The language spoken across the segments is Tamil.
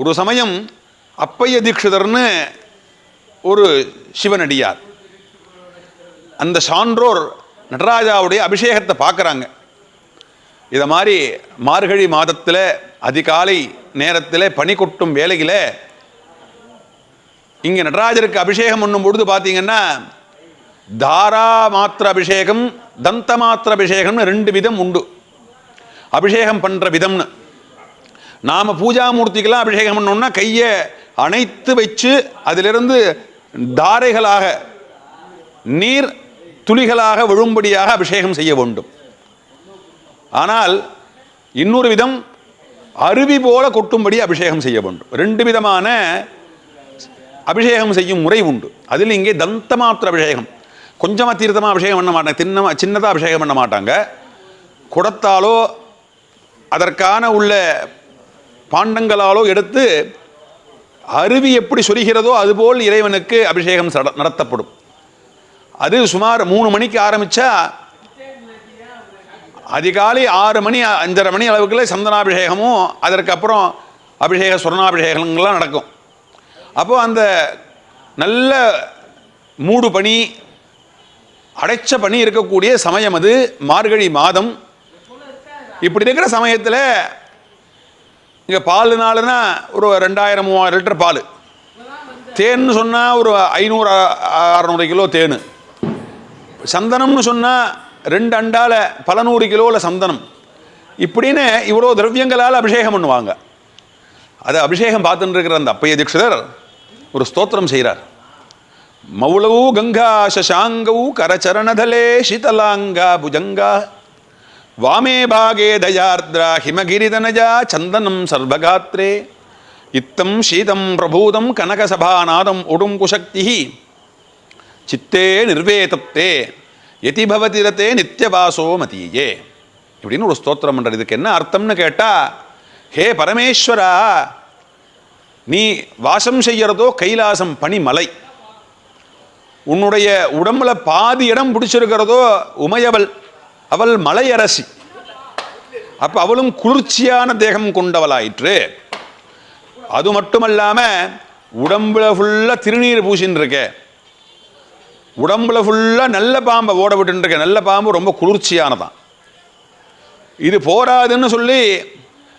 ஒரு சமயம் அப்பைய தீட்சிதர்னு ஒரு சிவனடியார் அந்த சான்றோர் நடராஜாவுடைய அபிஷேகத்தை பார்க்குறாங்க. இதை மாதிரி மார்கழி மாதத்தில் அதிகாலை நேரத்தில் பனி கொட்டும் வேலையில் இங்கே நடராஜருக்கு அபிஷேகம் பண்ணும் பொழுது பார்த்தீங்கன்னா தாரா மாத்திர அபிஷேகம் தந்த மாத்திர அபிஷேகம்னு ரெண்டு விதம் உண்டு. அபிஷேகம் பண்ணுற விதம்னு. நாம் பூஜாமூர்த்திக்கெல்லாம் அபிஷேகம் பண்ணோம்னா கையை அணைத்து வச்சு அதிலிருந்து தாரைகளாக நீர் துளிகளாக விழும்படியாக அபிஷேகம் செய்ய வேண்டும். ஆனால் இன்னொரு விதம் அருவி போல கொட்டும்படி அபிஷேகம் செய்ய வேண்டும். ரெண்டு விதமான அபிஷேகம் செய்யும் முறை உண்டு. அதில் இங்கே தந்த மாத்திர அபிஷேகம். கொஞ்சமாக தீர்த்தமாக அபிஷேகம் பண்ண மாட்டாங்க. சின்னமாக சின்னதாக அபிஷேகம் பண்ண மாட்டாங்க. குடத்தாலோ அதற்கான உள்ள பாண்டங்களாலோ எடுத்து அருவி எப்படி சொல்கிறதோ அதுபோல் இறைவனுக்கு அபிஷேகம் சட- நடத்தப்படும். அது சுமார் மூணு மணிக்கு ஆரம்பித்தா அதிகாலை ஆறு மணி அஞ்சரை மணி அளவுக்குள்ள சந்தனாபிஷேகமும் அதற்கப்புறம் அபிஷேக சுரணாபிஷேகங்கள்லாம் நடக்கும். அப்போது அந்த நல்ல மூடு பணி அடைச்ச பனி இருக்கக்கூடிய சமயம் அது மார்கழி மாதம். இப்படி இருக்கிற சமயத்தில் இங்கே பால் ஒரு ரெண்டாயிரம் மூவாயிரம் லிட்டர் பால். தேன்னு சொன்னால் ஒரு ஐநூறு அறநூறு கிலோ தேன். சந்தனம்னு சொன்னால் ரெண்டு அண்டால பல நூறு கிலோவில் சந்தனம். இப்படின்னு இவ்வளோ திரவியங்களால் அபிஷேகம் பண்ணுவாங்க. அதை அபிஷேகம் பார்த்துட்டு இருக்கிற அந்த அப்பைய தீட்சிதர் ஒரு ஸ்தோத்திரம் செய்கிறார் மௌளவு கங்கா சசாங்கவு கரச்சரணதலே சீதலாங்கா புஜங்கா வாமே பாகே தயார்திரா ஹிமகிரிதனஜா சந்தனம் சர்வகாத்ரே. இத்தம் சீதம் பிரபூதம் கனகசபாநாதம் உடும் குசக்தி சித்தே நிர்வேதப்தே யதி பவதி ரதே நித்யவாசோ மதீயே. இப்படின்னு ஒரு ஸ்தோத்திரம் பண்ணுறது இதுக்கு என்ன அர்த்தம்னு கேட்டால் ஹே பரமேஸ்வரா நீ வாசம் செய்கிறதோ கைலாசம் பனிமலை. உன்னுடைய உடம்புல பாதி இடம் பிடிச்சிருக்கிறதோ உமையவள். அவள் மலையரசி. அப்ப அவளும் குளிர்ச்சியான தேகம் கொண்டவளாயிற்று. அது மட்டுமல்லாம உடம்புல ஃபுல்லா திருநீர் பூசின்னு இருக்க உடம்புல ஃபுல்லா நல்ல பாம்பை ஓட விட்டுன்னு இருக்க நல்ல பாம்பு ரொம்ப குளிர்ச்சியானதான். இது போராதுன்னு சொல்லி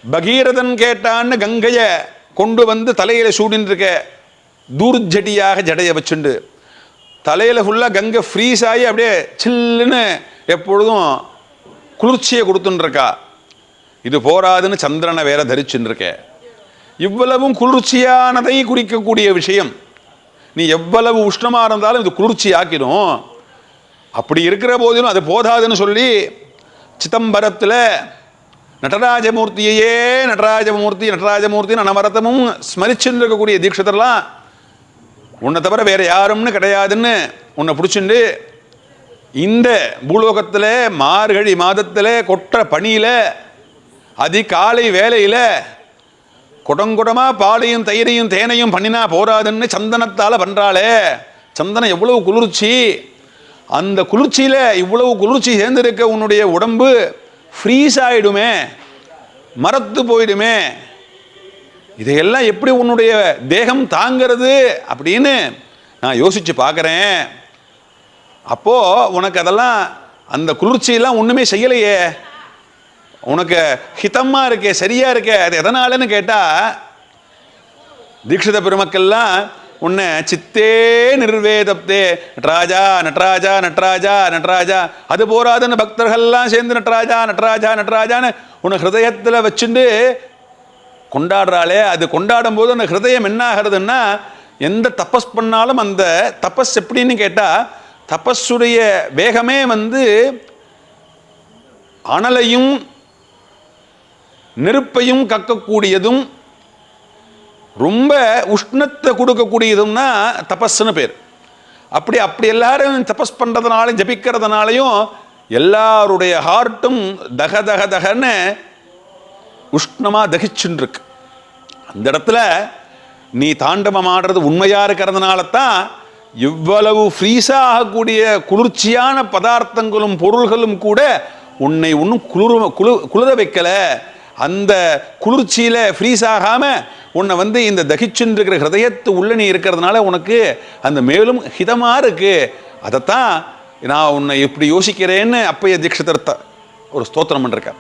பகீரதன் கேட்டான்னு கங்கையை கொண்டு வந்து தலையில சூடின்னு இருக்க தூர்ஜடியாக ஜடையை வச்சுண்டு. தலையில ஃபுல்லா கங்கை ஃப்ரீஸ் ஆகி அப்படியே சில்லுன்னு எப்பொழுதும் குளிர்ச்சியை கொடுத்துன்னு இருக்கா இது போராதுன்னு சந்திரனை வேற தரிச்சுன்னு இவ்வளவும் குளிர்ச்சியானதை குறிக்கக்கூடிய விஷயம். நீ எவ்வளவு உஷ்ணமாக இருந்தாலும் இது குளிர்ச்சி ஆக்கிடும் அப்படி இருக்கிற போதிலும் அது போதாதுன்னு சொல்லி சிதம்பரத்தில் நடராஜமூர்த்தியையே நடராஜமூர்த்தி நடராஜமூர்த்தி நவரத்தமும் ஸ்மரிச்சுன்னு இருக்கக்கூடிய தீட்சிதர்லாம் உன்னை தவிர வேறு யாரும்னு கிடையாதுன்னு உன்னை பிடிச்சிண்டு இந்த பூலோகத்தில் மார்கழி மாதத்தில் கொற்ற பனியில் அதிகாலை வேலையில் குடங்குடமாக பாலையும் தயிரையும் தேனையும் பண்ணினா போராதுன்னு சந்தனத்தால் பண்ணுறாளே சந்தனம் எவ்வளவு குளிர்ச்சி. அந்த குளிர்ச்சியில் இவ்வளவு குளிர்ச்சி சேர்ந்திருக்க உன்னுடைய உடம்பு ஃப்ரீஸ் ஆகிடுமே மரத்து போயிடுமே. இதையெல்லாம் எப்படி உன்னுடைய தேகம் தாங்கிறது அப்படின்னு நான் யோசித்து பார்க்குறேன். அப்போது உனக்கு அதெல்லாம் அந்த குளிர்ச்சியெல்லாம் ஒன்றுமே செய்யலையே. உனக்கு ஹிதமாக இருக்கே சரியாக இருக்கே அது எதனாலன்னு கேட்டால் தீட்சித பெருமக்கள்லாம் உன்னை சித்தே நிர்வேதப்தே நட்ராஜா நட்ராஜா நட்ராஜா நட்ராஜா அது போராதுன்னு பக்தர்கள்லாம் சேர்ந்து நட்ராஜா நட்ராஜா நட்ராஜான்னு உன்னை ஹிருதயத்தில் வச்சுண்டு கொண்டாடுறாளே. அது கொண்டாடும் போது அந்த ஹிருதயம் என்ன ஆகிறதுன்னா எந்த தபஸ் பண்ணாலும் அந்த தபஸ் எப்படின்னு கேட்டால் தபஸுடைய வேகமே வந்து அனலையும் நெருப்பையும் கக்கக்கூடியதும் ரொம்ப உஷ்ணத்தை கொடுக்கக்கூடியதும்னா தபஸ்ன்னு பேர். அப்படி அப்படி எல்லாரும் தபஸ் பண்ணுறதுனாலையும் ஜபிக்கிறதுனாலையும் எல்லாருடைய ஹார்ட்டும் தக தக தகன்னு உஷ்ணமாக தகிச்சுன்னு அந்த இடத்துல நீ தாண்டவம் ஆடுறது உண்மையாக இருக்கிறதுனால தான் இவ்வளவு ஃப்ரீஸாக ஆகக்கூடிய குளிர்ச்சியான பதார்த்தங்களும் பொருள்களும் கூட உன்னை ஒன்றும் குளிர குளு குளிர வைக்கலை. அந்த குளிர்ச்சியில் ஃப்ரீஸ் ஆகாமல் உன்னை வந்து இந்த தகிச்சுன்றிருக்கிற ஹிரதயத்து ஹிருதயத்து உள்ள நீ இருக்கிறதுனால உனக்கு அந்த மேலும் ஹிதமாக இருக்குது அதைத்தான் நான் உன்னை இப்படி யோசிக்கிறேன்னு அப்பைய தீட்சிதர் ஒரு ஸ்தோத்திரம் பண்ணிருக்கேன்.